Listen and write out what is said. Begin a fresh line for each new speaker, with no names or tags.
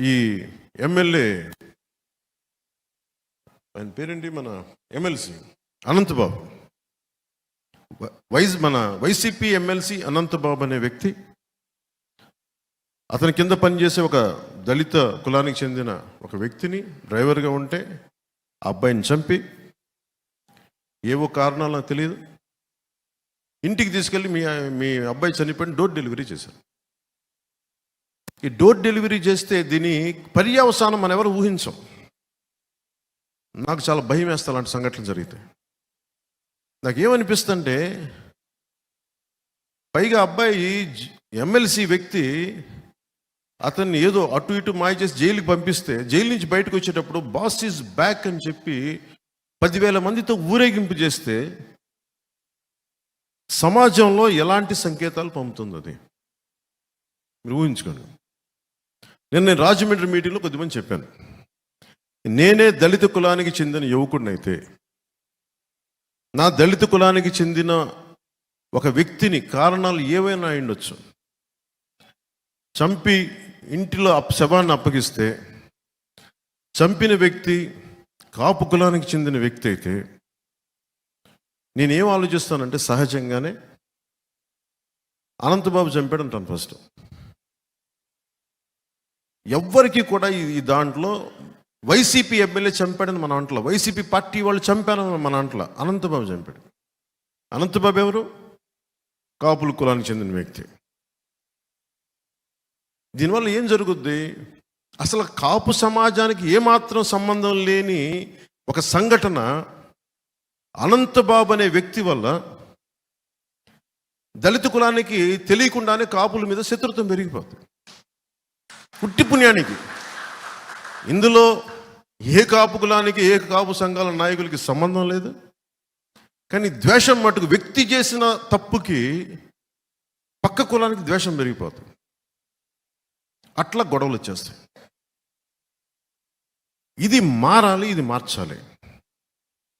ఈ ఎమ్మెల్యే ఆయన పేరేంటి? మన ఎమ్మెల్సీ అనంతబాబు. వ- వైస్ మన వైసీపీ ఎమ్మెల్సీ అనంతబాబు అనే వ్యక్తి. అతని కింద పనిచేసే ఒక దళిత కులానికి చెందిన ఒక వ్యక్తిని డ్రైవర్గా ఉంటే ఆ అబ్బాయిని చంపి ఏవో కారణాలు నాకు తెలియదు. ఇంటికి తీసుకెళ్ళి మీ మీ అబ్బాయి చనిపోయిన డోర్ డెలివరీ చేశారు. ఈ డోర్ డెలివరీ చేస్తే దీని పర్యవసానం మనం ఎవరు ఊహించం. నాకు చాలా భయం వేస్తా అలాంటి సంఘటనలు జరిగితే. నాకు ఏమనిపిస్తుంటే పైగా అబ్బాయి ఎమ్మెల్సీ వ్యక్తి అతన్ని ఏదో అటు ఇటు మాయ చేసి జైలుకి పంపిస్తే జైలు నుంచి బయటకు వచ్చేటప్పుడు బాస్ ఈజ్ బ్యాక్ అని చెప్పి పదివేల మందితో ఊరేగింపు చేస్తే సమాజంలో ఎలాంటి సంకేతాలు పంపుతుంది అది? మీరు ఊహించుకోండి. నేను నేను రాజమండ్రి మీటింగ్లో కొద్దిమంది చెప్పాను. నేనే దళిత కులానికి చెందిన యువకుడినైతే నా దళిత కులానికి చెందిన ఒక వ్యక్తిని కారణాలు ఏవైనా అయి చంపి ఇంటిలో అప్ శవాన్ని అప్పగిస్తే చంపిన వ్యక్తి కాపు కులానికి చెందిన వ్యక్తి అయితే నేనేం ఆలోచిస్తానంటే సహజంగానే అనంతబాబు చంపాడంటాను ఫస్ట్. ఎవ్వరికి కూడా ఈ దాంట్లో వైసీపీ ఎమ్మెల్యే చంపాడని మన అంట్లో వైసీపీ పార్టీ వాళ్ళు చంపారని మన అంట్లో అనంతబాబు చంపాడు. అనంతబాబు ఎవరు? కాపుల కులానికి చెందిన వ్యక్తి. దీనివల్ల ఏం జరుగుద్ది? అసలు కాపు సమాజానికి ఏమాత్రం సంబంధం లేని ఒక సంఘటన అనంతబాబు అనే వ్యక్తి వల్ల దళిత కులానికి తెలియకుండానే కాపుల మీద శత్రుత్వం పెరిగిపోతుంది పుట్టి పుణ్యానికి. ఇందులో ఏ కాపు కులానికి ఏ కాపు సంఘాల నాయకులకి సంబంధం లేదు. కానీ ద్వేషం మటుకు వ్యక్తి చేసిన తప్పుకి పక్క కులానికి ద్వేషం పెరిగిపోతుంది. అట్లా గొడవలు వచ్చేస్తాయి. ఇది మారాలి ఇది మార్చాలి.